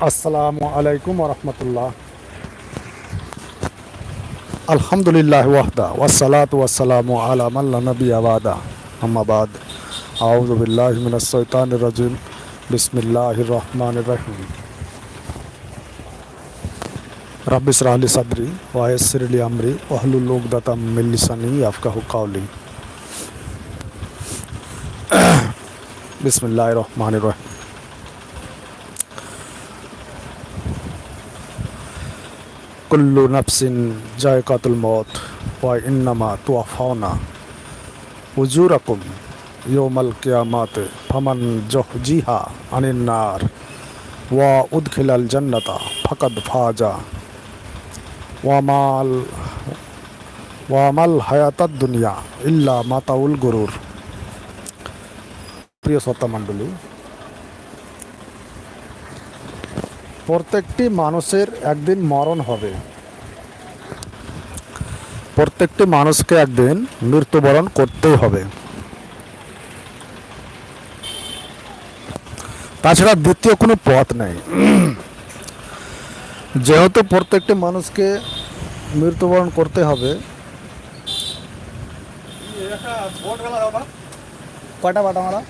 আসসালামু আলাইকুম রহমতুল্লাহ আলহামদুলিল্লাহ ওয়াহদা ওয়াসালাত ওয়াসালামু আলা মাল্লা নবী আবাদা আম্মাবাদ আউযু বিল্লাহি মিনাশ শাইতানির রাজিম বিসমিল্লাহির রহমানির রহিম রাব্বি ইশরাহ লি সাদরি ওয়া ইয়াসসির লি আমরি ওয়াহলুল উকদাতাম মিন লিসানি ইয়াফকাহু কাওলি বিসমিল্লাহির রহমানির রহিম কুল্লু নফসিন জায়কাতুল মত ওয়া ইন্নামা তুয়াফাওনা উজুরাকুম ইয়ৌমাল কিয়ামাত, ফামান জহজিহা আনিন নার ওয়া উদখিলাল জান্নাতা, ফাকাদ ফাজা ওয়ামাল ওয়ামাল হায়াতাদ দুনিয়া ইল্লা মাতাউল গরুর। প্রিয় শ্রোতা মণ্ডলী প্রত্যেকটি মানুষের একদিন মরণ হবে। প্রত্যেকটি মানুষকে একদিন মৃত্যুবরণ করতেই হবে। তাছাড়া দ্বিতীয় কোনো পথ নেই। যেহেতু প্রত্যেকটি মানুষকে মৃত্যুবরণ করতে হবে। কয়টা বাটা মারা?